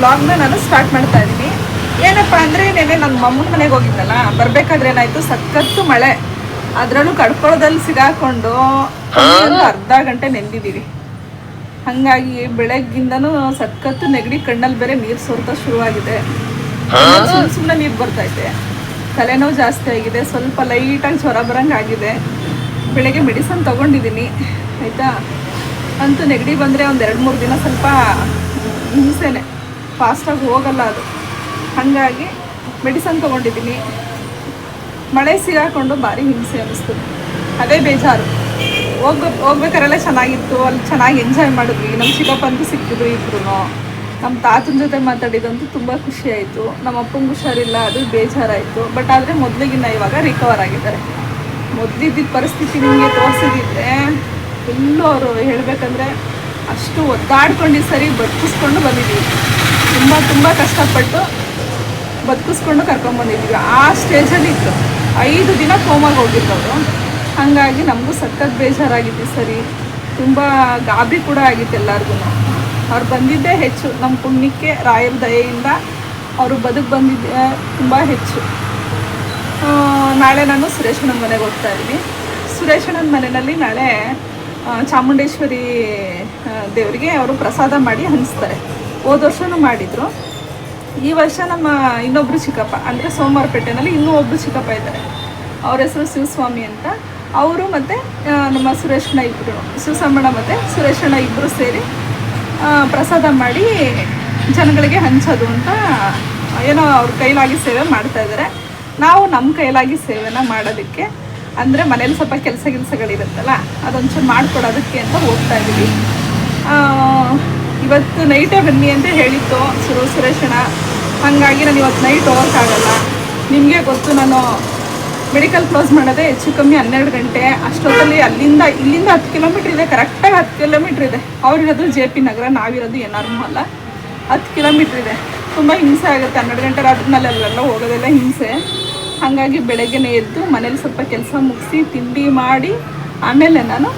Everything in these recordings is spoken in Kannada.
ಬ್ಲಾಗ್ನ ನಾನು ಸ್ಟಾರ್ಟ್ ಮಾಡ್ತಾ ಇದ್ದೀನಿ ಏನಪ್ಪ ಅಂದರೆ ನೆನೆ ನನ್ನ ಮಮ್ಮನ ಮನೆಗೆ ಹೋಗಿದ್ದಲ್ಲ ಬರಬೇಕಾದ್ರೆ ಏನಾಯಿತು? ಸಖತ್ತು ಮಳೆ. ಅದರಲ್ಲೂ ಕಡ್ಕೊಳದಲ್ಲಿ ಸಿಗಾಕೊಂಡು ಒಂದು ಅರ್ಧ ಗಂಟೆ ನೆಂದಿದ್ದೀವಿ. ಹಾಗಾಗಿ ಬೆಳಗ್ಗಿಂದನೂ ಸಖತ್ತು ನೆಗಡಿ ಕಣ್ಣಲ್ಲಿ ಬೇರೆ ನೀರು ಸೋರ್ತಾ ಶುರುವಾಗಿದೆ. ಸುಮ್ಮನೆ ಸುಮ್ಮನೆ ನೀರು ಬರ್ತೈತೆ ತಲೆನೋವು ಜಾಸ್ತಿ ಆಗಿದೆ. ಸ್ವಲ್ಪ ಲೈಟಾಗಿ ಜ್ವರ ಬರಂಗೆ ಆಗಿದೆ. ಬೆಳಗ್ಗೆ ಮೆಡಿಸನ್ ತೊಗೊಂಡಿದ್ದೀನಿ ಆಯಿತಾ? ಅಂತೂ ನೆಗಡಿ ಬಂದರೆ ಒಂದು ಎರಡು ಮೂರು ದಿನ ಸ್ವಲ್ಪ ಹಿಂಸೆನೆ. ಫಾಸ್ಟಾಗಿ ಹೋಗಲ್ಲ ಅದು. ಹಾಗಾಗಿ ಮೆಡಿಸನ್ ತೊಗೊಂಡಿದ್ದೀನಿ. ಮಳೆ ಸಿಗಾಕೊಂಡು ಭಾರಿ ಹಿಂಸೆ ಅನ್ನಿಸ್ತು. ಅದೇ ಬೇಜಾರು. ಹೋಗ್ ಹೋಗ್ಬೇಕಾರೆಲ್ಲ ಚೆನ್ನಾಗಿತ್ತು, ಅಲ್ಲಿ ಚೆನ್ನಾಗಿ ಎಂಜಾಯ್ ಮಾಡಿದ್ವಿ. ನಮ್ಮ ಚಿಕ್ಕಪ್ಪಂತೂ ಸಿಕ್ಕಿದ್ರು ಇಬ್ರು ನಮ್ಮ ತಾತನ ಜೊತೆ ಮಾತಾಡಿದಂತೂ ತುಂಬ ಖುಷಿ ಆಯಿತು. ನಮ್ಮ ಅಪ್ಪಂಗೆ ಹುಷಾರಿಲ್ಲ, ಅದು ಬೇಜಾರಾಯಿತು. ಬಟ್ ಆದರೆ ಮೊದಲಿಗಿನ್ನ ಇವಾಗ ರಿಕವರ್ ಆಗಿದ್ದಾರೆ. ಮೊದಲಿದ್ದಿದ್ದ ಪರಿಸ್ಥಿತಿ ನಿಮಗೆ ತೋರಿಸಿದ್ರೆ ಫುಲ್ಲು ಅವರು ಹೇಳಬೇಕಂದ್ರೆ ಅಷ್ಟು ಒದ್ದಾಡ್ಕೊಂಡು ಸರಿ ಬದುಕಿಸ್ಕೊಂಡು ಬಂದಿದ್ದೀವಿ. ತುಂಬ ತುಂಬ ಕಷ್ಟಪಟ್ಟು ಬದುಕಿಸ್ಕೊಂಡು ಕರ್ಕೊಂಬಂದಿದ್ವಿ ಆ ಸ್ಟೇಜಲ್ಲಿ ಇತ್ತು. ಐದು ದಿನ ಕೋಮಾಗಿ ಹೋಗಿದ್ದವರು. ಹಾಗಾಗಿ ನಮಗೂ ಸಖತ್ ಬೇಜಾರಾಗಿತ್ತು ಸರಿ. ತುಂಬ ಗಾಬಿ ಕೂಡ ಆಗಿತ್ತು ಎಲ್ಲರಿಗೂ ಅವ್ರು ಬಂದಿದ್ದೇ ಹೆಚ್ಚು. ನಮ್ಮ ಪುಣ್ಯಕ್ಕೆ ರಾಯರ ದಯೆಯಿಂದ ಅವರು ಬದುಕು ಬಂದಿದ್ದೆ ತುಂಬ ಹೆಚ್ಚು. ನಾಳೆ ನಾನು ಸುರೇಶಣ್ಣನ ಮನೆಗೆ ಹೋಗ್ತಾ ಇದ್ದೀನಿ. ಸುರೇಶಣ್ಣನ ಮನೆಯಲ್ಲಿ ನಾಳೆ ಚಾಮುಂಡೇಶ್ವರಿ ದೇವರಿಗೆ ಅವರು ಪ್ರಸಾದ ಮಾಡಿ ಹಂಚ್ತಾರೆ. ಹೋದ ವರ್ಷನೂ ಮಾಡಿದರು. ಈ ವರ್ಷ ನಮ್ಮ ಇನ್ನೊಬ್ರು ಚಿಕ್ಕಪ್ಪ, ಅಂದರೆ ಸೋಮವಾರಪೇಟೆನಲ್ಲಿ ಇನ್ನೂ ಒಬ್ರು ಚಿಕ್ಕಪ್ಪ ಇದ್ದಾರೆ. ಅವ್ರ ಹೆಸರು ಶಿವಸ್ವಾಮಿ ಅಂತ. ಅವರು ಮತ್ತು ನಮ್ಮ ಸುರೇಶಣ್ಣ ಇಬ್ಬರು ಶಿವಸಮ್ಮಣ್ಣ ಮತ್ತು ಸುರೇಶಣ್ಣ ಇಬ್ಬರು ಸೇರಿ ಪ್ರಸಾದ ಮಾಡಿ ಜನಗಳಿಗೆ ಹಂಚೋದು ಅಂತ, ಏನೋ ಅವ್ರ ಕೈಲಾಗಿ ಸೇವೆ ಮಾಡ್ತಾ ಇದ್ದಾರೆ. ನಾವು ನಮ್ಮ ಕೈಲಾಗಿ ಸೇವೆನ ಮಾಡೋದಕ್ಕೆ, ಅಂದರೆ ಮನೇಲಿ ಸ್ವಲ್ಪ ಕೆಲಸ ಕೆಲಸಗಳಿರುತ್ತಲ್ಲ ಅದೊಂಚೂರು ಮಾಡಿಕೊಡೋದಕ್ಕೆ ಅಂತ ಹೋಗ್ತಾ ಇದ್ದೀವಿ. ಇವತ್ತು ನೈಟೇ ಬನ್ನಿ ಅಂತ ಹೇಳಿತ್ತು ಸುರು ಸುರೇಶಣ ಹಾಗಾಗಿ ನಾನು ಇವತ್ತು ನೈಟ್ ಹೋಗೋಕ್ಕಾಗಲ್ಲ ನಿಮಗೆ ಗೊತ್ತು ನಾನು ಮೆಡಿಕಲ್ ಕ್ಲೋಸ್ ಮಾಡೋದೇ ಹೆಚ್ಚು ಕಮ್ಮಿ ಹನ್ನೆರಡು ಗಂಟೆ. ಅಷ್ಟೊತ್ತಲ್ಲಿ ಅಲ್ಲಿಂದ, ಇಲ್ಲಿಂದ ಹತ್ತು ಕಿಲೋಮೀಟ್ರ್ ಇದೆ ಕರೆಕ್ಟಾಗಿ ಹತ್ತು ಕಿಲೋಮೀಟ್ರ್ ಇದೆ. ಅವರಿರೋದು ಜೆ ಪಿ ನಗರ, ನಾವಿರೋದು ಎನ್ ಆರ್ ಅಲ್ಲ ಹತ್ತು ಕಿಲೋಮೀಟ್ರ್ ಇದೆ. ತುಂಬ ಹಿಂಸೆ ಆಗುತ್ತೆ. ಹನ್ನೆರಡು ಗಂಟೆ ರಾತ್ರಿನಲ್ಲೆಲ್ಲ ಹೋಗೋದೆಲ್ಲ ಹಿಂಸೆ. ಹಾಗಾಗಿ ಬೆಳಗ್ಗೆನೇ ಎದ್ದು ಮನೇಲಿ ಸ್ವಲ್ಪ ಕೆಲಸ ಮುಗಿಸಿ ತಿಂಡಿ ಮಾಡಿ ಆಮೇಲೆ ನಾನು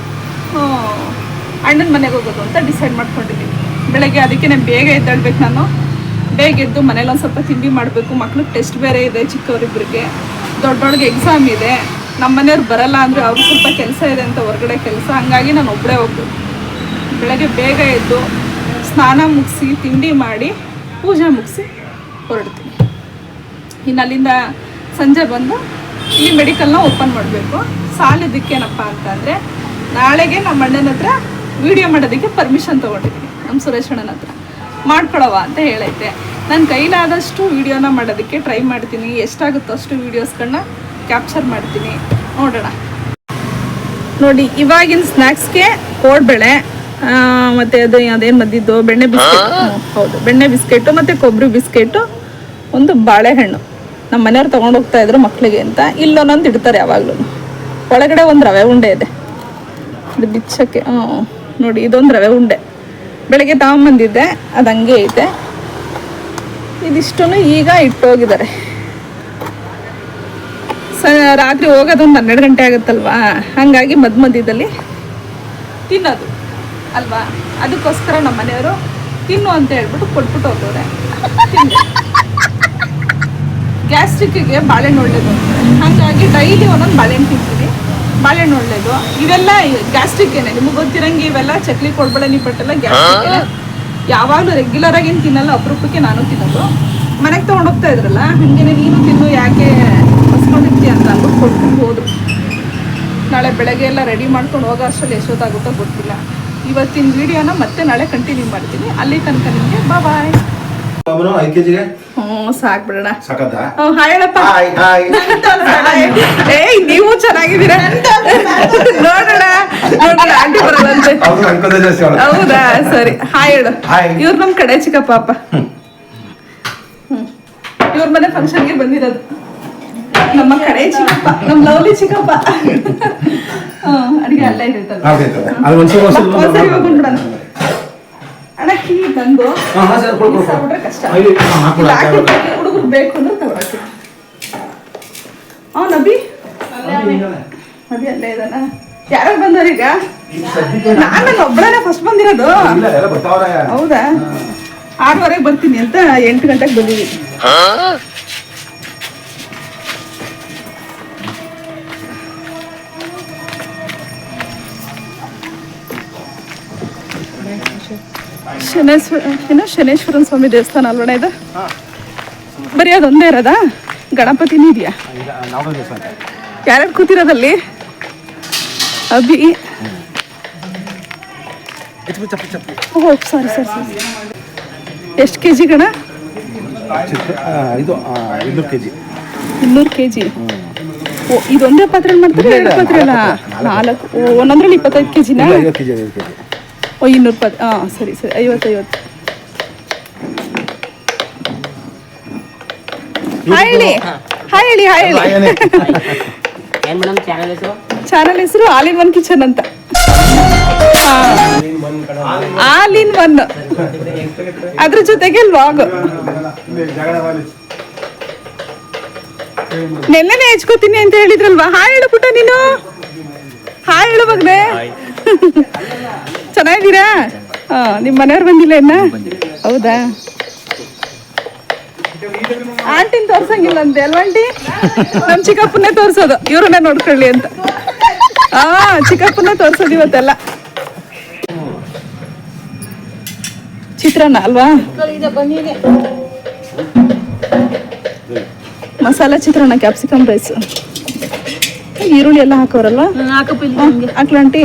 ಅಣ್ಣನ ಮನೆಗೆ ಹೋಗೋದು ಅಂತ ಡಿಸೈಡ್ ಮಾಡ್ಕೊಂಡಿದ್ದೀನಿ. ಬೆಳಗ್ಗೆ ಅದಕ್ಕೆ ನಾನು ಬೇಗ ಎದ್ದೇಳ್ಬೇಕು ನಾನು. ಬೇಗ ಎದ್ದು ಮನೇಲಿ ಒಂದು ಸ್ವಲ್ಪ ತಿಂಡಿ ಮಾಡಬೇಕು. ಮಕ್ಳಿಗೆ ಟೆಸ್ಟ್ ಬೇರೆ ಇದೆ ಚಿಕ್ಕವರಿಬ್ಬರಿಗೆ ದೊಡ್ಡೊಳಗೆ ಎಕ್ಸಾಮ್ ಇದೆ. ನಮ್ಮ ಮನೆಯವ್ರು ಬರಲ್ಲ ಅಂದರೆ ಅವ್ರಿಗೆ ಸ್ವಲ್ಪ ಕೆಲಸ ಇದೆ ಅಂತ ಹೊರಗಡೆ ಕೆಲಸ. ಹಂಗಾಗಿ ನಾನು ಒಬ್ಬಳೇ ಹೋಗ್ಬೇಕು. ಬೆಳಗ್ಗೆ ಬೇಗ ಎದ್ದು ಸ್ನಾನ ಮುಗಿಸಿ, ತಿಂಡಿ ಮಾಡಿ, ಪೂಜೆ ಮುಗಿಸಿ ಹೊರಡ್ತೀನಿ. ಇನ್ನು ಅಲ್ಲಿಂದ ಸಂಜೆ ಬಂದು ಇಲ್ಲಿ ಮೆಡಿಕಲ್ನ ಓಪನ್ ಮಾಡಬೇಕು. ಸಾಲದಕ್ಕೇನಪ್ಪ ಅಂತಂದರೆ ನಾಳೆಗೆ ನಮ್ಮ ಅಣ್ಣನ ಹತ್ರ ವಿಡಿಯೋ ಮಾಡೋದಕ್ಕೆ ಪರ್ಮಿಷನ್ ತೊಗೊಂಡಿದ್ದೀನಿ. ನಮ್ಮ ಸುರೇಶಣ್ಣನ ಹತ್ರ. ಮಾಡ್ಕೊಳವ ಅಂತ ಹೇಳೈತೆ. ನನ್ನ ಕೈಲಾದಷ್ಟು ವೀಡಿಯೋನ ಮಾಡೋದಕ್ಕೆ ಟ್ರೈ ಮಾಡ್ತೀನಿ. ಎಷ್ಟಾಗುತ್ತೋ ಅಷ್ಟು ವೀಡಿಯೋಸ್ಗಳನ್ನ ಕ್ಯಾಪ್ಚರ್ ಮಾಡ್ತೀನಿ. ನೋಡೋಣ. ನೋಡಿ ಇವಾಗಿನ ಸ್ನ್ಯಾಕ್ಸ್ಗೆ ಕೋಡ್ಬೇಳೆ ಮತ್ತೆ ಅದು ಅದೇನು ಬಂದಿದ್ದು? ಬೆಣ್ಣೆ ಬಿಸ್ಕೆಟ್ ಹೌದು. ಬೆಣ್ಣೆ ಬಿಸ್ಕೆಟು ಮತ್ತೆ ಕೊಬ್ಬರಿ ಬಿಸ್ಕೆಟು ಒಂದು ಬಾಳೆಹಣ್ಣು. ನಮ್ಮ ಮನೆಯವ್ರು ತೊಗೊಂಡು ಹೋಗ್ತಾ ಇದ್ರು ಮಕ್ಕಳಿಗೆ ಅಂತ. ಇಲ್ಲೊಂದೊಂದು ಇಡ್ತಾರೆ ಯಾವಾಗಲೂ. ಒಳಗಡೆ ಒಂದು ರವೆ ಉಂಡೆ ಇದೆ. ಇದು ಬಿಚ್ಚಕ್ಕೆ ಹ್ಞೂ ನೋಡಿ ಇದೊಂದು ರವೆ ಉಂಡೆ. ಬೆಳಗ್ಗೆ ತಗೊಂಬಂದಿದ್ದೆ ಅದು ಹಂಗೆ ಐತೆ. ಇದಿಷ್ಟು ಈಗ ಇಟ್ಟೋಗಿದ್ದಾರೆ. ಸ, ರಾತ್ರಿ ಹೋಗೋದೊಂದು ಹನ್ನೆರಡು ಗಂಟೆ ಆಗುತ್ತಲ್ವಾ? ಹಾಗಾಗಿ ಮಧ್ಯ ಮಧ್ಯದಲ್ಲಿ ತಿನ್ನೋದು, ಅಲ್ವಾ? ಅದಕ್ಕೋಸ್ಕರ ನಮ್ಮ ಮನೆಯವರು ತಿನ್ನು ಅಂತ ಹೇಳ್ಬಿಟ್ಟು ಕೊಟ್ಬಿಟ್ಟು ಹೋಗೋರೆ ಗ್ಯಾಸ್ಟ್ರಿಕ್ಕಿಗೆ ಬಾಳೆಹಣ್ಣು ಒಳ್ಳೇದು. ಹಂಗಾಗಿ ಡೈಲಿ ಒಂದೊಂದು ಬಾಳೆಹಣ್ಣು ತಿಂತೀನಿ ಬಾಳೆಹಣ್ಣು ಒಳ್ಳೇದು. ಇವೆಲ್ಲ ಗ್ಯಾಸ್ಟ್ರಿಕ್ ಏನೇ ನಿಮಗೆ ಗೊತ್ತಿರಂಗೆ ಇವೆಲ್ಲ ಚಕ್ಲಿ ಕೊಡ್ಬೇಡ ಪಟ್ಟೆಲ್ಲ ಗ್ಯಾಸ್ಟ್ರಿಕ್ ಯಾವಾಗಲೂ ರೆಗ್ಯುಲರ್ ಆಗಿ ತಿನ್ನಲ್ಲ ಅಪರೂಪಕ್ಕೆ ನಾನು ತಿನ್ನೋದು. ಮನೆಗೆ ತೊಗೊಂಡೋಗ್ತಾ ಇದ್ರಲ್ಲ ಹಿಂಗೇನೆ ನೀನು ತಿನ್ನು ಯಾಕೆ ಹೊಸ್ಕೊಂಡಿರ್ತೀಯ ಅಂತ ಅಂದ್ಬಿಟ್ಟು ಕೊಟ್ಬಿಟ್ಟು ಹೋದ್ರು. ನಾಳೆ ಬೆಳಗ್ಗೆ ಎಲ್ಲ ರೆಡಿ ಮಾಡ್ಕೊಂಡು ಹೋಗೋ ಅಷ್ಟರಲ್ಲಿ ಎಷ್ಟೊತ್ತಾಗುತ್ತೋ ಗೊತ್ತಿಲ್ಲ. ಇವತ್ತಿನ ವಿಡಿಯೋನ ಮತ್ತೆ ನಾಳೆ ಕಂಟಿನ್ಯೂ ಮಾಡ್ತೀನಿ. ಅಲ್ಲಿ ತನಕ ನಿಮಗೆ ಬಾಯ್ ಅವನು ಐದು ಕೆಜಿಗೆ ಹ್ಮ್ ಸಾಕ್ಬಿಡೋಣ. ಸಾಕದ ಹ್ಞೂ ಹಾಯ್ ಹೇಳಪ್ಪ. Hi hi. ಏಯ್ ನೀವು ಚೆನ್ನಾಗಿದ್ದೀರಾ? ನೋಡೋಣ. ನೋಡೋಣ ಆಂಟಿ ಬರಲ್ಲಂತೆ ಅವ್ರು ಅನ್ಕೋದೇ ಜಾಸ್ತಿ ಅವಳು. ಹೌದಾ? ಸರಿ. ಹಾಯ್ ಹೇಳು. ಹಾಯ್. ಇವ್ರು ನಮ್ ಕಡೆ ಚಿಕ್ಕಪ್ಪ ಅಪ್ಪ. ಹ್ಮ್. ಇವ್ರ ಮನೆ ಫಂಕ್ಷನ್ಗೆ ಬಂದಿರೋದು. ನಮ್ಮ ಕಡೆ ಚಿಕ್ಕಪ್ಪ. ನಮ್ ಲವ್ಲಿ ಚಿಕ್ಕಪ್ಪ. ಹ್ಮ್ ಅಡಿಗೆ ಅಲ್ಲೇ ಇರ್ತದೆ ಅದು ಒಂದ್ಸಲ ಒಂದ್ಸಲ ಒಂದ್ಸರಿ ಹೋಗ್ ಬಂದ್ಬಿಡಣ. ಅಣ್ಣ ಕೀ ತಂದು ಕಷ್ಟ. ಹುಡುಗರು ಬೇಕು ಅಂದ್ರೆ ತಗೊಳಕ್ಕೆ ಅವ್ ನಬಿ? ನಬಿ ಅಲ್ಲೇ ಇದಾನ ಯಾರು ಬಂದವ್ರೀಗ ಈಗ? ನಾನು ಒಬ್ಬಳೇ ಫಸ್ಟ್ ಬಂದಿರೋದು. ಹೌದಾ? ಆರೂವರೆಗೆ ಬರ್ತೀನಿ ಅಂತ ಎಂಟು ಗಂಟೆಗೆ ಬಂದಿದ್ದೀನಿ. ಶನೇಶ್ವರ ಏನೋ ಶನೇಶ್ವರನ ಸ್ವಾಮಿ ದೇವಸ್ಥಾನ ಅಲ್ವಣ ಇದು? ಬರೀ ಅದೊಂದೇ ಇರೋದಾ? ಗಣಪತಿನೂ ಇದೆಯಾ ಯಾರ್ಯಾರು ಕೂತಿರೋದಲ್ಲಿ? ಅಭಿ. ಓಹ್ ಸಾರಿ ಸರಿ ಸರಿ ಎಷ್ಟು ಕೆ ಜಿ ಗಣ? ಇದು ಇನ್ನೂರು ಕೆ ಜಿ ಇನ್ನೂರು ಕೆ ಜಿ ಓ ಇದೊಂದೇ ಪಾತ್ರೆ ಮಾಡ್ತಾರೆ ಎರಡು ಪಾತ್ರೆ ಅಲ್ಲ ನಾಲ್ಕು. ಒಂದೊಂದ್ರಲ್ಲಿ ಇಪ್ಪತ್ತೈದು ಕೆ ಜಿನಾ ಓ ಇನ್ನೂರು ರೂಪಾಯಿ ಹಾಂ ಸರಿ ಸರಿ ಐವತ್ತೈವತ್ತು ಹಾಯ್ ಹೇಳಿ. ಹಾಯ್ ಹೇಳಿ ಹಾಯ್ ಹೇಳಿ. ಚಾನಲ್ ಹೆಸರು? ಚಾನಲ್ ಹೆಸರು ಆಲ್ ಇನ್ ಒನ್ ಕಿಚನ್ ಅಂತ. ಆಲ್ ಇನ್ ಒನ್ ಅದ್ರ ಜೊತೆಗೆ ವ್ಲಾಗ್ ನೆನ್ನೆನೆ ಹೆಚ್ಕೋತೀನಿ ಅಂತ ಹೇಳಿದ್ರಲ್ವಾ? ಹಾಯ್ ಹೇಳು ಪುಟ್ಟ ನೀನು? ಹಾಯ್ ಹೇಳು ಮಗ್ನೆ. ಚೆನ್ನಾಗಿದ್ದೀರಾ? ಹಾ ನಿಮ್ಮ ಮನೆಯವ್ರು ಬಂದಿಲ್ಲ ಇನ್ನ? ಹೌದಾ? ಆಂಟಿನ ತೋರ್ಸಂಗಿಲ್ಲ ಅಂತೆ ಎಲ್ವಾಂಟಿ ಆಂಟಿ? ನಮ್ ಚಿಕ್ಕಪ್ಪನ್ನೇ ತೋರ್ಸೋದು. ಇವ್ರನ್ನ ನೋಡ್ಕೊಳ್ಳಿ ಅಂತ. ಹಾ ಚಿಕ್ಕಪ್ಪನ್ನೇ ತೋರ್ಸೋದು ಇವತ್ತೆಲ್ಲ. ಚಿತ್ರಾನ್ನ ಅಲ್ವಾ? ಮಸಾಲ ಚಿತ್ರಾನ್ನ ಕ್ಯಾಪ್ಸಿಕಮ್ ರೈಸ್ ಈರುಳ್ಳಿ ಎಲ್ಲ ಹಾಕೋರಲ್ವಾ ಹಾಕ್ಲ ಅಕ್ಕಪಕ್ಕ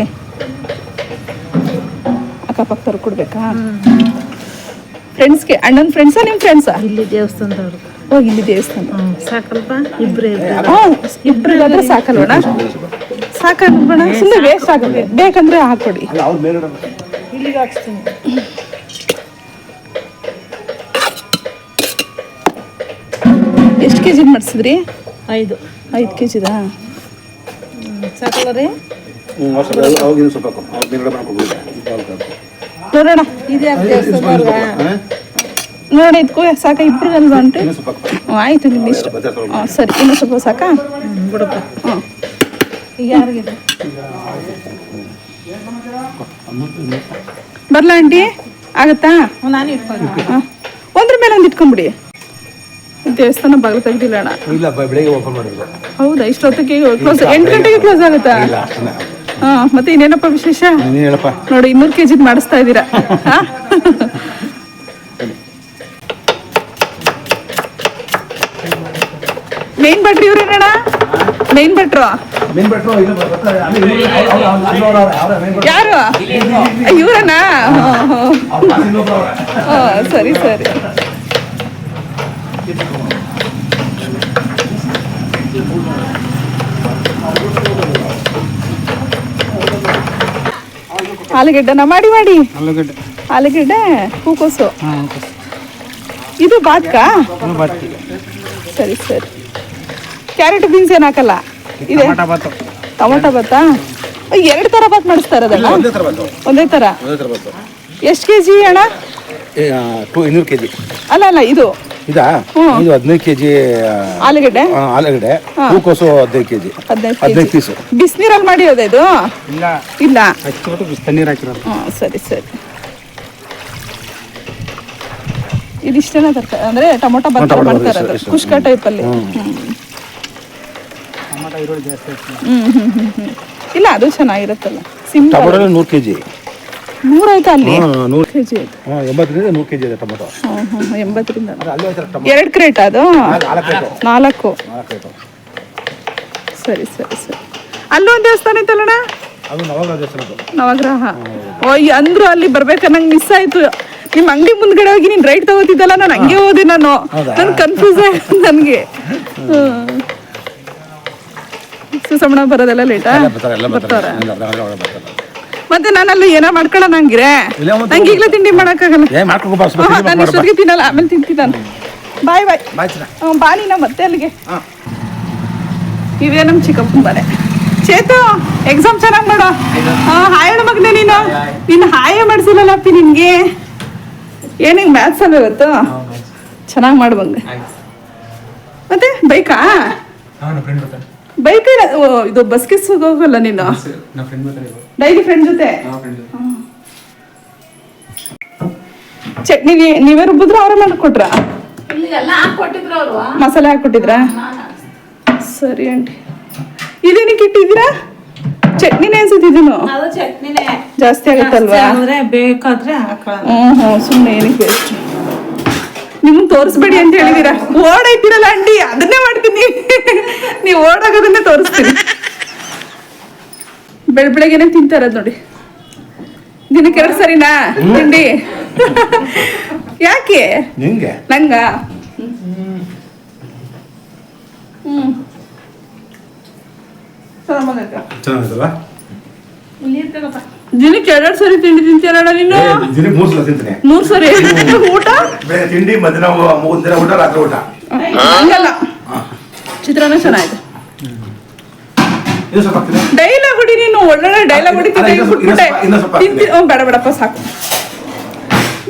ಅಕ್ಕಪಕ್ಕದವ್ರು ಕೊಡ್ಬೇಕಾ? ಫ್ರೆಂಡ್ಸ್ಗೆ ಅಣ್ಣನ ಫ್ರೆಂಡ್ಸಾ ನಿಮ್ಮ ಫ್ರೆಂಡ್ಸಾ ಇಲ್ಲಿ ದೇವಸ್ಥಾನದವ್ರು. ಓ ಇಲ್ಲಿ ದೇವಸ್ಥಾನ. ಸಾಕಲ್ಪ ಇಬ್ಬರೇ ಇಬ್ಬರು ಇಬ್ರಿಗಾದ್ರೆ ಸಾಕಲ್ವಣ ಸಾಕಲ್ವಣ ಸುಮ್ಮನೆ ವೇಸ್ಟ್ ಆಗುತ್ತೆ. ಬೇಕಂದ್ರೆ ಹಾಕೊಡಿ. ಅಲ್ಲ ಅವ್ರ ಮೇಲೆ ಇಲ್ಲಿಗೆ ಹಾಕ್ಸ್ತೀನಿ. ಎಷ್ಟು ಕೆ ಜಿ ಮಾಡಿಸಿದ್ರಿ? ಐದು. ಐದು ಕೆ ಜಿದಾ ಸಾಕಲ್ಲ ರೀ? ಸ್ವಲ್ಪ ನೋಡೋಣ. ಇದೇ ದೇವಸ್ಥಾನದವ್ರ ನೋಡೋಣ ಇದಕ್ಕೂ ಸಾಕ ಇಬ್ರಿಗಲ್ವಾ ಆಯ್ತು ನಿಮ್ಮ ಇಷ್ಟ. ಹಾಂ ಸರಿ ಇನ್ನು ಸ್ವಲ್ಪ ಸಾಕಾ? ಬಿಡಪ್ಪ. ಹಾಂ. ಈಗ ಯಾರಿಗಿದೆ ಬರ್ಲಾ ಆಂಟಿ? ಆಗತ್ತಾ? ನಾನು ಇಟ್ಕೊಂಡು ಹಾಂ. ಒಂದ್ರ ಮೇಲೆ ಒಂದು ಇಟ್ಕೊಂಬಿಡಿ. ದೇವಸ್ಥಾನ ಬಾಗಿಲು ತೆಗ್ದಿಲ್ಲ ಅಣ್ಣ ಇಲ್ಲ ಬ- ಬೆಳಿಗ್ಗೆ ಓಪನ್ ಮಾಡಿದ್ರು ಹೌದಾ ಇಷ್ಟೊತ್ತಿಗೆ ಕ್ಲೋಸ್ ಎಂಟು ಗಂಟೆಗೆ ಕ್ಲೋಸ್ ಆಗುತ್ತಾ ಹಾಂ ಮತ್ತೆ ಇನ್ನೇನಪ್ಪ ವಿಶೇಷ ಹೇಳಪ್ಪ ನೋಡಿ ಇನ್ನೂರು ಕೆ ಜಿದ್ ಮಾಡಿಸ್ತಾ ಇದ್ದೀರಾ? ಮೇನ್ ಭಟ್ರು ಇವ್ರೇನಣ್ಣ ಮೇನ್ ಭಟ್ರು ಯಾರು ಇವ್ರಣ್ಣ ಸರಿ ಬರ್ತಾರೆ ಅಲ್ಲಿ ಇಲ್ಲಿ ಅವ್ರು- ಅವ್ರು- ಅವ್ರು- ಅಲ್ಲಿ ಅವ್ರು- ಅವ್ರು- ಅವ್ರು main ಯಾರು ಇವ್ರಣ್ಣ ಅವ್ರು ಪಾಸ್ ಇನ್ನೊಬ್ರು ಅವ್ರೆ. ಸರಿ ಸರಿ ಆಲೂಗೆಡ್ಡೆನ ಮಾಡಿ ಮಾಡಿ. ಆಲೂಗಡ್ಡೆ. ಆಲೂಗೆಡ್ಡೆ ಹೂಕೋಸು. ಹಾಂ ಇದು ಬಾತ್ಕಾ? ಸರಿ ಸರಿ. ಕ್ಯಾರೆಟ್ ಬೀನ್ಸ್ ಏನು ಹಾಕಲ್ಲ? ಇದೆ ಟೊಮೆಟೊ ಬಾತು ಟೊಮೊಟೊ ಭತ್ತಾ ಎರಡು ಥರ ಬಾತ್ ಮಾಡಿಸ್ತಾ ಇರೋದಲ್ಲ? ಒಂದೇ ಥರ ಬಂತು ಒಂದೇ ಥರ ಒಂದೇ ಥರ ಬಂತು ಎಷ್ಟು ಕೆ ಜಿ ಅಣ್ಣ ಟೂ ಇನ್ನೂರು ಕೆ ಜಿ ಅಲ್ಲ ಅಲ್ಲ ಇದು ಇದಾ. ಇದು ಹದಿನೈದು ಕೆ ಜಿ ಆಲೂಗಡ್ಡೆ? ಆಲೂಗಡ್ಡೆ. ಹೂಕೋಸು ಹದಿನೈದು ಕೆಜಿ. ಹದಿನೈದು ಹದಿನೈದು ಪೀಸು. ಬಿಸಿನೀರಲ್ಲಿ ಮಾಡಿರೋದು ಇದು? ಇಲ್ಲ. ಇಲ್ಲ. ಹಚ್ಚಿಬಿಟ್ಟು ಬಿಸಿ ತಣ್ಣೀರು ಹಾಕಿರೋದು. ಹಾಂ ಸರಿ ಸರಿ. ಇದಿಷ್ಟೇನ ತರಕಾರಿ ಅಂದ್ರೆ ಟೊಮೊಟೊ ಭತ್ತ ಮಾಡ್ತಾರೆ. ಕುಷ್ಕ ಟೈಪಲ್ಲಿ ಹ್ಮ್. ಹ್ಮ್. ಹ್ಮ್. ಹ್ಮ್ ಇಲ್ಲ ಅದು ಚೆನ್ನಾಗಿರುತ್ತಲ್ಲ. ಸಿಂಪಲ್ ಟೊಮೊಟೊ ನೂರು ಕೆ ಜಿ ನೂರಾಯ್ತಾ ಅಲ್ಲಿ ನೂರು ಕೆ ಜಿ ಆಯ್ತು ಹಾಂ ಎಂಬತ್ತರಿಂದ ನೂರು ಕೆ ಜಿ ಇದೆ ಟೊಮೊಟೊ. ಹ್ಮ್ ಹ್ಮ್ ಎಂಬತ್ತರಿಂದ ಎರಡು ಕ್ರೇಟ್ ಅದು? ನಾಲ್ಕು ಸರಿ ಸರಿ ಸರಿ. ಅಲ್ಲೊಂದು ದೇವಸ್ಥಾನ ಐತಲ್ಲಣ್ಣ ಅದು ನವಗ್ರಹ ದೇವಸ್ಥಾನದ್ದು ನವಗ್ರಹ. ಓ ಅಂದ್ರು ಅಲ್ಲಿ ಬರ್ಬೇಕಾ? ನಂಗೆ ಮಿಸ್ ಆಯ್ತು. ನಿಮ್ ಅಂಗಡಿ ಮುಂದ್ಗಡೆ ಹೋಗಿ ನೀನ್ ರೈಟ್ ತಗೋತಿದ್ದಲ್ಲ? ನಾನು ಹಂಗೆ ಹೋದೆ ನಾನು. ಹೌದಾ? ನನ್ ಕನ್ಫ್ಯೂಸ್ ನನ್ಗೆ. ಸುಸಮಣ ಬರೋದೆಲ್ಲ ಲೇಟಾ ಬರ್ತಾರೆ. ಮತ್ತೆ ನಾನು ಅಲ್ಲಿ ಏನೋ ಮಾಡ್ಕೊಳ್ಳೋಣ ಹಂಗಿರೆ ನಂಗೆ ಈಗಲೇ ತಿಂಡಿ ಮಾಡೋಕ್ಕಾಗಲ್ಲ. ಏ ಮಾಡ್ಕೊಂಡು ನಾನು ಇಷ್ಟೊತ್ತಿಗೆ ತಿನ್ನಲ್ಲ ಆಮೇಲೆ ತಿಂತೀನಿ ನಾನು. ಬಾಯ್ ಬಾಯ್ ಬಾಯ್ ಚಿನ್ನ. ಬಾ ನೀನ ಮತ್ತೆ ಅಲ್ಲಿಗೆ. ಹಾ. ಇವೇ ನಮ್ಮ ಚಿಕ್ಕಪ್ಪನ ಮನೆ ಚೇತು ಎಕ್ಸಾಮ್ ಚೆನ್ನಾಗಿ ಮಾಡೋ ಹಾ ಹಾಯ್ ಹೇಳು ಮಗನೆ ನೀನು. ನೀನು ಹಾಯೇ ಮಾಡಿಸಿಲ್ಲಲ್ಲ ಅಪ್ಪಿ ನಿನ್ಗೆ. ಏನಿಗೆ ಮ್ಯಾಥ್ಸ್ ಅಲ್ಲ ಇವತ್ತು? ಚೆನ್ನಾಗಿ ಮಾಡ್ಬಂಗೆ ಮತ್ತೆ ಬೈಕಾ? ಬೈಕ್ ಇದು ಬಸ್ ಕಿಸ್ ಹೋಗಲ್ಲ ನೀನು ಡೈಲಿ ಫ್ರೆಂಡ್ ಜೊತೆ? ಚಟ್ನಿ ನೀವೇ ರುಬ್ಬಿದ್ರ ಅವರೇ ಮಾಡ್ಕೊಟ್ರ? ಎಲ್ಲ ಹಾಕೊಟ್ಟಿದ್ರು ಮಸಾಲೆ ಹಾಕ್ಕೊಟ್ಟಿದ್ರಾ? ಸರಿ ಆಂಟಿ. ಇದೇನಕ್ಕೆ ಇಟ್ಟಿದ್ದೀರಾ ಚಟ್ನಿನೇ ಅನ್ಸುತ್ತೆ ಇದನ್ನು ಚಟ್ನಿನೇ. ಜಾಸ್ತಿ ಆಗುತ್ತಲ್ವಾ? ಅಂದ್ರೆ ಬೇಕಾದ್ರೆ ಹ್ಮ್ ಹ್ಮ್ ಸುಮ್ಮನೆ ಏನಕ್ಕೆ? ವೇಸ್ಟ್ ನಿಮ್ಗೆ ತೋರಿಸ್ಬೇಡಿ ಅಂತ ಹೇಳಿದೀರ. ಓಡೈತಿರಲ್ಲ ಅಂಡಿ ಅದನ್ನೇ ಮಾಡ್ತೀನಿ. ನೀವು ಓಡಾಗೋದನ್ನೇ ತೋರಿಸ್ತೀನಿ. ಬೆಳ ಬೆಳಗ್ಗೆನೆ ತಿಂತಾ ನೋಡಿ. ದಿನಕ್ಕೆ ಎರಡು ಸರಿನಾ ತಿಂಡಿ? ಯಾಕೆ? ನಿಂಗೆ? ನಂಗ? ಹ್ಮ್. ಚೆನ್ನಾಗ್ ಚೆನ್ನಾಗಿದಲ್ಲ ದಿನಕ್ಕೆ ಎರಡೆರಡು ಸರಿ ತಿಂಡಿ ತಿಂತೀರಣ್ಣ ನೀನು? ದಿನಕ್ಕೆ ಮೂರು ಸಲ ತಿಂತೀನಿ. ಮೂರ್ ಸರಿ? ಊಟ? ತಿಂಡಿ ಮಧ್ಯಾಹ್ನ ಮೂರು ದಿನ ಊಟ ರಾತ್ರಿ ಊಟ. ಹಂಗಲ್ಲ. ಚಿತ್ರಾನ್ನ ಚೆನ್ನಾಗಿದೆ. ಡೈಲಾಗ್ ಹೊಡಿ ನೀನು ಒಳ್ಳೊಳ್ಳೆ ಡೈಲಾಗ್ ಹ್ಞೂ ಬೇಡ ಬೇಡಪ್ಪ ಸಾಕು.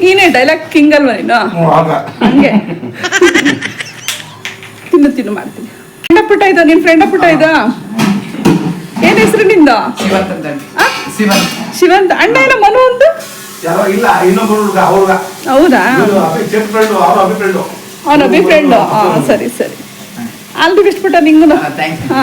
ನೀನೇ ಡೈಲಾಗ್ ಕಿಂಗ್ ಅಲ್ವಾ ನೀನು? ಹಂಗೆ. ತಿನ್ನು ತಿನ್ನು ಮಾಡ್ತೀನಿ. ಫ್ರೆಂಡ ಪುಟ್ಟ ಇದ್ದ ನಿನ್ ಫ್ರೆಂಡ ಪುಟ್ಟ ಇದ್ದ? ಏನ್ ಹೆಸರು ನಿಂದ? ಶಿವಂತ್ ಅಣ್ಣ ಏನೋ ಮನು ಒಂದು? ಇಲ್ಲ ಇನ್ನೊಬ್ಬರು ಹುಡುಗ ಹೌದಾ? ಅವ್ರ ಅಭಿ ಫ್ರೆಂಡು ಹಾಂ ಸರಿ ಸರಿ. ಆಲ್ ದಿ ಬೆಸ್ಟ್ ಪುಟ್ಟ ನಿಂಗೂ ಹಾ.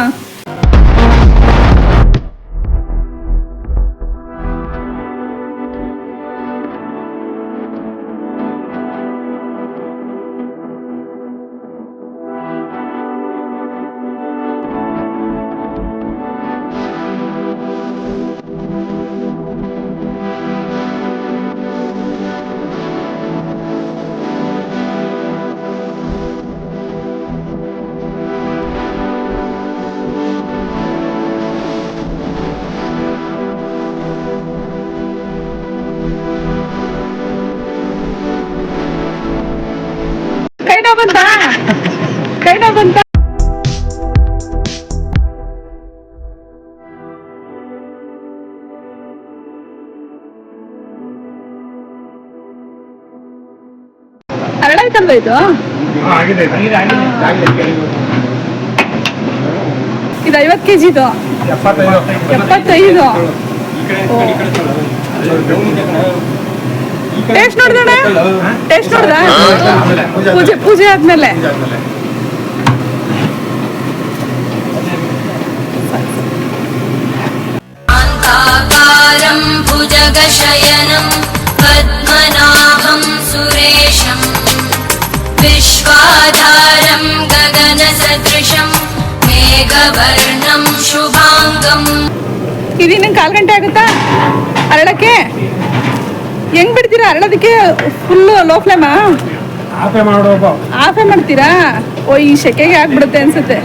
ಹರಡಾಯ್ತಲ್ವ ಇದು ಆಗಿದೆ ಇದು ಐವತ್ತು ಕೆ ಜಿದು ಎಪ್ಪತ್ತೈದು ಎಪ್ಪತ್ತೈದು ಟೇಸ್ಟ್ ನೋಡ್ದಣ ಟೇಸ್ಟ್ ನೋಡ್ದ ಪೂಜೆ ಪೂಜೆ ಆದ್ಮೇಲೆ कान्ताकारं भुजगशयनं पद्मनाभं सुरेशं विश्वाधारं गगनसदृशं मेघवर्णं शुभाङ्गम् ಇದು ಕಾಲ್ ಗಂಟೆ ಆಗುತ್ತಾ ಅರಳಕ್ಕೆ ಹೆಂಗ್ ಬಿಡ್ತೀರಾ ಅರಳೋದಕ್ಕೆ ಫುಲ್ ಲೋ ಫ್ಲೇಮಾ ಆಪೆ ಮಾಡೋದು ಆಫೇ ಮಾಡ್ತೀರಾ ಓ ಈ ಸೆಕೆಗೆ ಆಗ್ಬಿಡುತ್ತೆ ಅನ್ಸುತ್ತೆ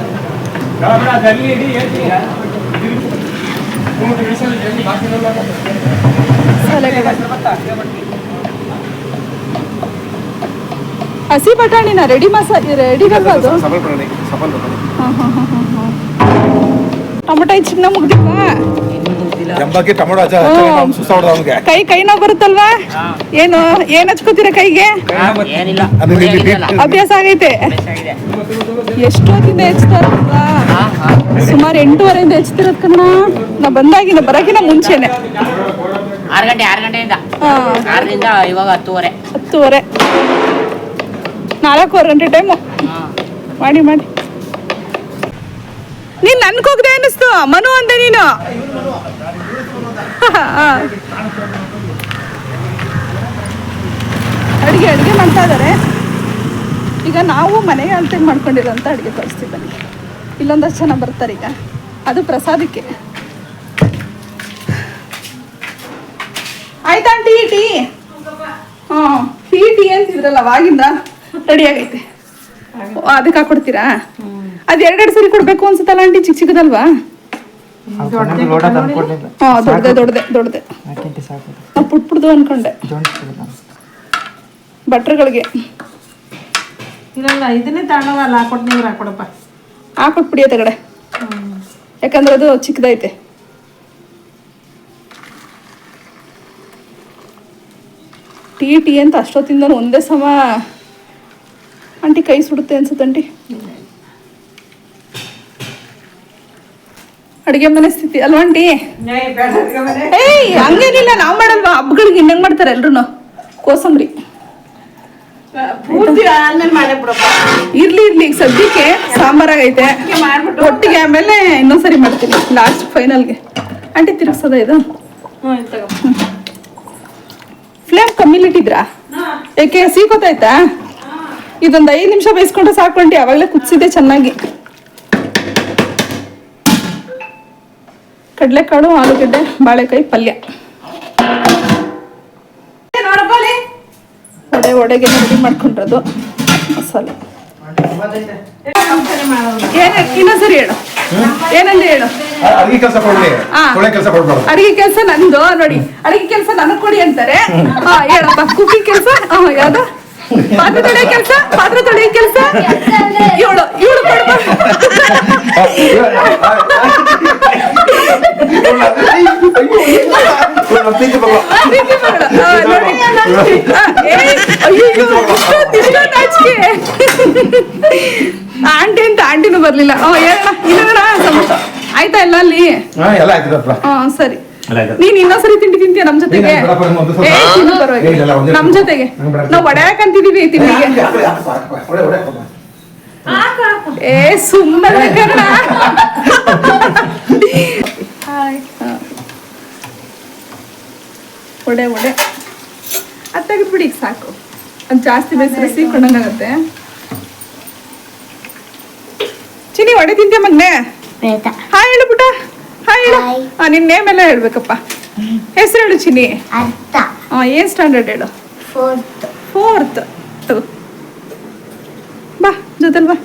ಹಸಿ ಬಟಾಣಿನ ರೆಡಿ ಮಸಾಲೆ ರೆಡಿ ಅಲ್ವಾ ಅದು ಟೊಮೊಟೊ ಚಿನ್ನ ಮುಗ್ದಿಲ್ವಾ ಕೈ ಕೈ ನೋವು ಬರುತ್ತಲ್ವಾ? ಏನು ಏನ್ ಹಚ್ಕೋತೀರಾ ಕೈಗೆ? ಅಭ್ಯಾಸ ಆಗೈತೆ? ಆಗಿದೆ. ಎಷ್ಟೊತ್ತಿಂದ ಹೆಚ್ಚುತ್ತಾರಲ್ವಾ. ಸುಮಾರು ಎಂಟೂವರೆಯಿಂದ ಹೆಚ್ಚುತ್ತಿರೋದ್ ಕಣ್ಣ ನಾ ಬಂದಾಗಿನ ಬರಕಿನ ಮುಂಚೆನೆ. ಆರು ಗಂಟೆ ಆರು ಗಂಟೆಯಿಂದ. ಆರರಿಂದ ಇವಾಗ ಹತ್ತುವರೆ. ಹತ್ತುವರೆ. ನಾಲ್ಕೂವರೆ ಗಂಟೆ ಟೈಮು ಹಾ. ಮಾಡಿ ಮಾಡಿ. ನೀನ್ ನನ್ಗೆ ಹೋಗ್ದೆ ಅನ್ನಿಸ್ತು. ಮನು ಅಂದೆ ನೀನು. ಅಡುಗೆ ಅಡುಗೆ ಮಾಡ್ತಾ ಇದ್ದಾರೆ ಈಗ ನಾವು ಮನೆ ಅಂತ ಮಾಡ್ಕೊಂಡಿರೋಂಥ ಅಡುಗೆ ತೋರಿಸ್ತೀವಿ ಬನ್ನಿ. ಇಲ್ಲೊಂದಷ್ಟು ಜನ ಬರ್ತಾರೆ ಈಗ. ಅದು ಪ್ರಸಾದಕ್ಕೆ. ಆಯ್ತಾ ಟೀ? ಟೀ ಹಾಂ ಟೀ ಟೀ ಅಂತಿದ್ರಲ್ಲ ಅವಾಗಿಂದ? ರೆಡಿ ಆಗೈತೆ ಓ, ಅದಕ್ಕೆ ಹಾಕೊಡ್ತೀರಾ? ಅದು ಎರಡೆರಡು ಸರಿ ಕೊಡ್ಬೇಕು ಅನ್ಸುತ್ತಲ್ಲ ಆಂಟಿ ಚಿಕ್ಕ ಚಿಕ್ಕದಲ್ವಾ? ಹಾಂ ದೊಡ್ಡದೆ ದೊಡ್ಡದೆ ದೊಡ್ಡದೆ. ನಾವು ಪುಟ್ ಪುಡ್ದು ಅನ್ಕೊಂಡೆ. ಭಟ್ರುಗಳಿಗೆ ಇಲ್ಲ ಇದನ್ನೇ ತಗೊಂಡವಲ್ಲ ಹಾಕೊಟ್ ನೀವ್ರು ಹಾಕೊಡಪ್ಪ. ಹಾಕೊಟ್ಬಿಡಿ ತಗಡೆ ಯಾಕಂದ್ರೆ ಅದು ಚಿಕ್ಕದೈತೆ. ಟಿ ಟಿ ಅಂತ ಅಷ್ಟೊತ್ತಿಂದ ಒಂದೇ ಸಮ ಆಂಟಿ ಕೈ ಸುಡುತ್ತೆ ಅನ್ಸುತ್ತೆ ಆಂಟಿ. ಅಡುಗೆ ಮನೆ ಸ್ಥಿತಿ ಅಲ್ವಾ ಆಂಟಿ? ಏಯ್ ಹಂಗೇನಿಲ್ಲ ನಾವು ಮಾಡಲ್ವಾ? ಹಬ್ಬಗಳಿಗೆ ಇನ್ನಂಗ್ ಮಾಡ್ತಾರೆ ಎಲ್ರು ಕೋಸಂಬರಿ. ಇರ್ಲಿ ಇರ್ಲಿ ಈಗ ಸದ್ಯಕ್ಕೆ ಸಾಂಬಾರಾಗೈತೆ. ಆಗೈತೆ ಒಟ್ಟಿಗೆ ಆಮೇಲೆ ಇನ್ನೊಂದ್ಸರಿ ಮಾಡ್ತೀನಿ ಲಾಸ್ಟ್ ಫೈನಲ್ಗೆ ಆಂಟಿ ತಿರುಗ್ಸೋದ ಇದು? ಫ್ಲೇಮ್ ಕಮ್ಮಿಲಿಟ್ಟಿದ್ರಾ ಯಾಕೆ ಸೀಕೋತಾಯ್ತಾ ಇದೊಂದು ಐದು ನಿಮಿಷ ಬೇಯಿಸ್ಕೊಂಡ್ರೆ ಸಾಕೊಂಡಿ ಅವಾಗಲೇ ಕುದಿಸಿದೆ ಚೆನ್ನಾಗಿ. ಕಡಲೆಕಾಳು ಆಲೂಗಡ್ಡೆ ಬಾಳೆಕಾಯಿ ಪಲ್ಯ. ಒಡೆ ಒಡೆಗೆ ರೆಡಿ ಮಾಡ್ಕೊಂಡಿರೋದು ಮಸಾಲೆ. ಇನ್ನೊಂದ್ಸರಿ ಹೇಳು. ಏನಂದ್ರೆ ಹೇಳು? ಅಡಿಗೆ ಕೆಲಸ ಕೊಡ್ಲಿ. ಕೆಲಸ ಕೊಡ್ಬಾರ್ದು. ಅಡಿಗೆ ಕೆಲಸ ನಂದು ನೋಡಿ. ಅಡಿಗೆ ಕೆಲಸ ನನಗ್ ಕೊಡಿ ಅಂತಾರೆ. ಹೇಳಪ್ಪ. ಕುಕಿಂಗ್ ಕೆಲಸ? ಯಾವ್ದು? ಪಾತ್ರೆ ತೊಳೆಯ ಕೆಲಸ ಪಾತ್ರೆ ತೊಳೆಯ ಕೆಲಸ. ಇವಳು ಇವಳು ಆಂಟಿ ಅಂತ ಆಂಟಿನೂ ಬರ್ಲಿಲ್ಲ. ಓ ಸಮೋಸ ಆಯ್ತಾ ಎಲ್ಲ ಅಲ್ಲಿ? ಹಾ ಎಲ್ಲ ಆಯ್ತದಪ್ಪ ಹಾ ಸರಿ. ನೀನ್ ಇನ್ನೊಂದ್ಸರಿ ತಿಂಡಿ ತಿಂತೀಯ ನಮ್ ಜೊತೆಗೆ? ನಮ್ ಜೊತೆಗೆ. ನಾವ್ ಬೇಡ. ನಾವ್ ಒಡೆ ಹಾಕಂತಿದೀವಿ ತಿಂಡಿಗೆ. ಏ ಸುಮ್ಮನೆ ಒಡೆ ಒಡೆ. ಅದು ತೆಗೆದ್ಬಿಡಿ ಈಗ ಸಾಕು. ಅದು ಜಾಸ್ತಿ ಬೇಯಿಸಿದ್ರೆ ಸೀಕೊಂಡಂಗಾಗತ್ತೆ ಚಿನಿ ಒಡೆ ತಿಂತೀಯ ಮಗ್ನೆ? ಹಾಯ್ ಹೇಳು ಪುಟ. ಹಾಯ್ ನಿನ್ನ ನೇಮ್ ಎಲ್ಲ ಹೇಳ್ಬೇಕಪ್ಪ. ಹೆಸರು ಹೇಳು ಚಿನಿ ಅರ್ಥ. ಹಾ ಏನ್ ಸ್ಟ್ಯಾಂಡರ್ಡ್ ಹೇಳು? ಫೋರ್ತ್ ಫೋರ್ತ್ ಬಾ ಜೊತೆ ಬಾ.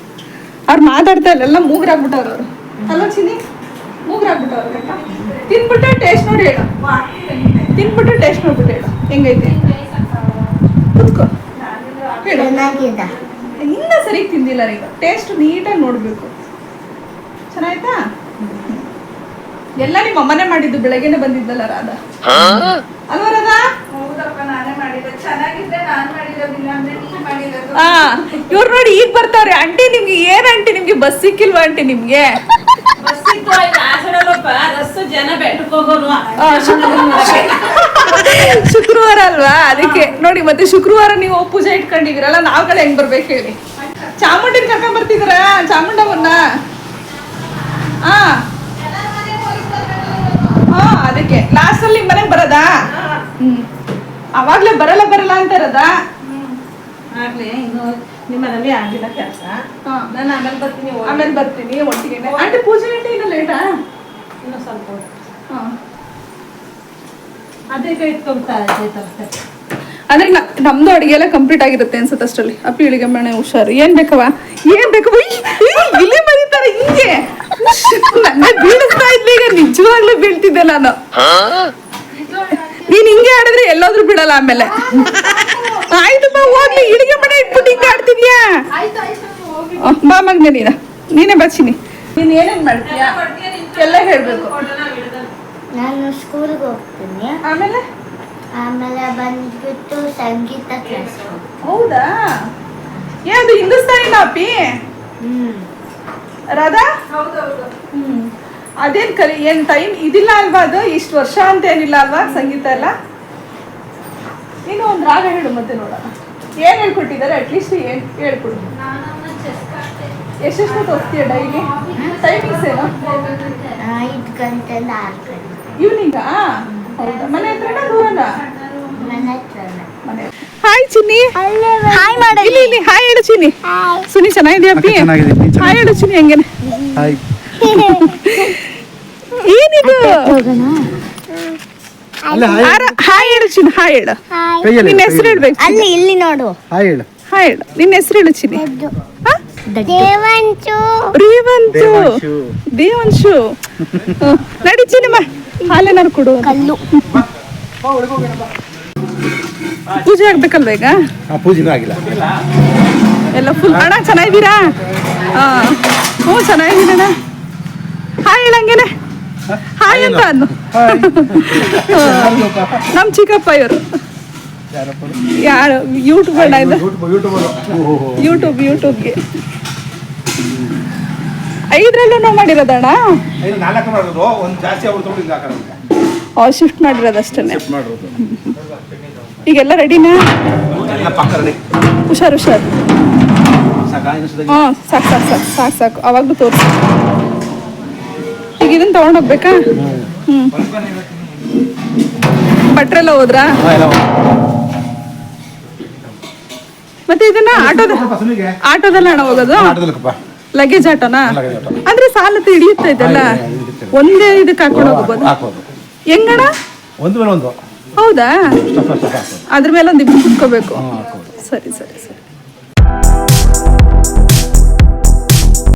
ಅವ್ರು ಮಾತಾಡ್ತಾ ಇಲ್ಲ ಎಲ್ಲ ಮೂಗ್ರಾಗ್ಬಿಟ್ಟವ್ರು ಅವರು. ಅಲ್ವಾ ಚಿನಿ ಮೂಗ್ರಾಗ್ಬಿಟ್ಟವ್ರು ಕಟ್ಟ ತಿನ್ಬಿಟ್ಟು ಟೇಸ್ಟ್ ನೋಡಿ ಹೇಳು. ತಿನ್ಬಿಟ್ಟು ಟೇಸ್ಟ್ ನೋಡ್ಬಿಟ್ಟು ಹೇಳು. ಹೆಂಗೈತೆ? ಕುತ್ಕೋ. ಹೇಳು. ಇನ್ನೂ ಇನ್ನ ಸರಿ ತಿಂದಿಲ್ಲ ರೀ. ಟೇಸ್ಟ್ ನೀಟಾಗಿ ನೋಡ್ಬೇಕು. ಚೆನ್ನಾಯ್ತಾ? ಎಲ್ಲ ನಿಮ್ಮ ಅಮ್ಮನೇ ಮಾಡಿದ್ದು ಬೆಳಗ್ಗೆನೆ ಬಂದಿದ್ದಲ್ಲ ರಾಧ? ಅಲ್ವಾ ರಾಧಾ? ಆ ಇವ್ರು ನೋಡಿ ಈಗ ಬರ್ತಾವ್ರೆ. ಆಂಟಿ ನಿಮ್ಗೆ ಏನ್ ಆಂಟಿ ನಿಮ್ಗೆ ಬಸ್ ಸಿಕ್ಕಿಲ್ವಾ ಆಂಟಿ ನಿಮ್ಗೆ? ಶುಕ್ರವಾರ. ಅಲ್ವಾ? ಅದಕ್ಕೆ ನೋಡಿ ಮತ್ತೆ ಶುಕ್ರವಾರ ನೀವು ಪೂಜೆ ಇಟ್ಕೊಂಡಿದ್ದೀರಲ್ಲ ನಾವುಗಳು ಹೆಂಗ್ ಬರ್ಬೇಕು ಹೇಳಿ. ಚಾಮುಂಡಿನ ಕರ್ಕೊಂಡ್ ಬರ್ತಿದ್ರ ಚಾಮುಂಡವನ್ನ? ಹಾ ಹಾ ಅದಕ್ಕೆ ಲಾಸ್ಟ್ ಅಲ್ಲಿ ಮನೆಗೆ ಬರದಾ? ಹ್ಮ್. ಅವಾಗ್ಲೇ ಬರಲ್ಲ ಬರಲ್ಲ ಅಂತ ಇರೋದಾ? ಆಗ್ಲಿ ಇನ್ನು ನಿಮ್ಮನೇಲಿ ಆಗಿಲ್ಲ ಕೆಲಸ. ನಾನು ಆಮೇಲೆ ಬರ್ತೀನಿ. ಆಮೇಲೆ ಬರ್ತೀನಿ ಒಟ್ಟಿಗೆ. ಆಂಟಿ ಪೂಜೆ ಗಂಟೆ ಇನ್ನು ಲೇಟಾ ಇನ್ನೂ ಸ್ವಲ್ಪ ಅದೇ ಕೈ ತರ್ತೆ. ಅಂದ್ರೆ ನಮ್ದು ಅಡಿಗೆ ಎಲ್ಲ ಕಂಪ್ಲೀಟ್ ಆಗಿರುತ್ತೆ ಅನ್ಸುತ್ತೆ ಅಷ್ಟರಲ್ಲಿ. ಅಪ್ಪಿ ಇಳಿಗೆ ಮನೆ ಹುಷಾರು. ಏನ್ ಬೇಕವ ಏನ್ ಬೇಕವ ಇಲ್ಲೇ ಬರೀತಾರೆ ಹಿಂಗೆ. ನನ್ನ ಬೀಳಿಸ್ತಾ ಇದ್ಲಿ ಈಗ ನಿಜವಾಗ್ಲೂ ಬೀಳ್ತಿದ್ದೆ ನಾನು. ನೀನ್ ಹಿಂಗೆ ಆಡಿದ್ರೆ ಎಲ್ಲಾದ್ರೂ ಬಿಡಲ್ಲ ಆಮೇಲೆ. ಆಯ್ತು ಬಾ ಹೋಗ್ಲಿ ಇಡಿಗೆ ಮನೆ ಇಟ್ಬಿಟ್ಟು ಹಿಂಗೆ ಆಡ್ತಿದ್ಯಾ? ಬಾ ಮಗ್ನೆ ನೀನ. ನೀನೇ ಬಚ್ಚಿನಿ ನೀನ್ ಏನೇನ್ ಮಾಡ್ತೀಯಾ? ಎಲ್ಲ ಹೇಳ್ಬೇಕು. ನಾನು ಸ್ಕೂಲ್ಗೆ ಹೋಗ್ತೀನಿ. ಆಮೇಲೆ? ಆಮೇಲೆ ಬಂದ್ಬಿಟ್ಟು ಸಂಗೀತ ಕ್ಲಾಸ್. ಹೌದಾ? ಏದು ಹಿಂದೂಸ್ತಾನಿ ಕಾಪಿ ಹ್ಮ್. ರಾಧಾ? ಹ್ಮ್. ಅದೇನ್ ಕರಿ ಏನ್ ಟೈಮ್ ಇದಿಲ್ಲ ಅಲ್ವಾ ಅದು? ಇಷ್ಟು ವರ್ಷ ಅಂತ ಏನಿಲ್ಲ ಅಲ್ವಾ ಸಂಗೀತ ಎಲ್ಲ? ನೀನು ಒಂದ್ ರಾಗ ಹೇಳು ಮತ್ತೆ ನೋಡೋಣ. ಏನ್ ಹೇಳ್ಕೊಟ್ಟಿದ್ದಾರೆ? ಅಟ್ಲೀಸ್ಟ್ ಏನ್ ಹೇಳ್ಕೊಡು. ಎಷ್ಟೆಷ್ಟು ತೋರಿಸ್ತೀಯ ಡೈಲಿ ಟೈಮಿಂಗ್ಸ್ ಏನು? ಐದು ಗಂಟೆಯಿಂದ ಆರು ಗಂಟೆ. ಈವ್ನಿಂಗಾ ಹೌದಾ? ಮನೆ ಹತ್ರನಾ ದೂರನಾ? ಮನೆ ಹಾಯ್ ಚಿನ್ನಿ. ಹಾಯ್ ಇಲ್ಲಿ ಇಲ್ಲಿ. ಹಾಯ್ ಹೇಳು ಚಿನ್ನಿ. ಸುನಿ ಚೆನ್ನಾಗಿದ್ಯಾ ಅಪ್ಪಿ ಹಾಯ್ ಹೇಳು ಚಿನ್ನಿ ಹೆಂಗೇನೆ. ಹಾಯ್ ಏನಿದು? ಅಲ್ಲ ಹಾಯ್ ಹೇಳು ಚಿನ್ನಿ ಹಾಯ್ ಹೇಳು. ನಿನ್ನ ಹೆಸರು ಹೇಳ್ಬೇಕು. ಅಲ್ಲಿ ಇಲ್ಲಿ ನೋಡು. ಹಾಯ್ ಹೇಳು. ಹಾಯ್ ಹೇಳು. ನಿನ್ನ ಹೆಸರು ಹೇಳು ಚಿನ್ನಿ? ದೇವಂಚು ರೇವಂತು ದೇವಾಂಶು. ದೇವಂಶು. ನಡಿ ಚಿನ್ನಮ್ಮ ಹಾಲೇನಾರು ಕೊಡು ಕಲ್ಲು. ಪೂಜೆ ಆಗ್ಬೇಕಲ್ವ ಈಗ? ಪೂಜೆನೂ ಆಗಿಲ್ಲ. ಎಲ್ಲ ಫುಲ್ ಅಣ್ಣ ಚೆನ್ನಾಗಿದ್ದೀರಾ? ಹಾ ಹ್ಞೂ ಚೆನ್ನಾಗಿದ್ದೀನಣ್ಣ ಹಾಯ್ ಹೇಳಂಗೇನೆ ಹಾಯ್ ಅಂತ ಅನ್ನು ನಮ್ಮ ಚಿಕ್ಕಪ್ಪ ಇವರು. ಯಾರು ಯೂಟ್ಯೂಬ್ ಅಣ್ಣ ಇದು? ಯೂಟ್ಯೂಬ್ ಯೂಟ್ಯೂಬ್ಗೆ ಐದರಲ್ಲೂ ನಾವು ಮಾಡಿರೋದಣ್ಣ ಶಿಫ್ಟ್ ಮಾಡಿರೋದಷ್ಟೇ ಮಾಡೋದು ಈಗೆಲ್ಲ ರೆಡಿನಾ ಹುಷಾರು ಹುಷಾರು. ಹಾಂ ಸಾಕು ಸಾಕು ಸಾಕು ಸಾಕು ಸಾಕು. ಅವಾಗಲೂ ತೋರಿಸಿ. ಈಗ ಇದನ್ನ ತಗೊಂಡೋಗ್ಬೇಕಾ ಹ್ಞೂ ಭಟ್ರೆಲ್ಲ ಹೋದ್ರಾ? ಮತ್ತೆ ಇದನ್ನ ಆಟೋದ ಆಟೋದಲ್ಲ ಅಣ್ಣ ಹೋಗೋದು? ಲಗೇಜ್ ಆಟೋನಾ. ಅಂದ್ರೆ ಸಾಲ ಹಿಡಿಯುತ್ತೆ ಇದೆಲ್ಲ? ಒಂದೇ ಇದಕ್ಕೆ ಹಾಕೊಂಡು ಹೋಗ್ಬೋದು? ಹೆಂಗಣ್ಣ? ಹೆಂಗಣ ಒಂದು ಒಂದು. ಹೌದಾ? ಅದ್ರ ಮೇಲೆ ಒಂದು ಇಬ್ಬರು ಕುತ್ಕೋಬೇಕು ಸರಿ ಸರಿ ಸರಿ.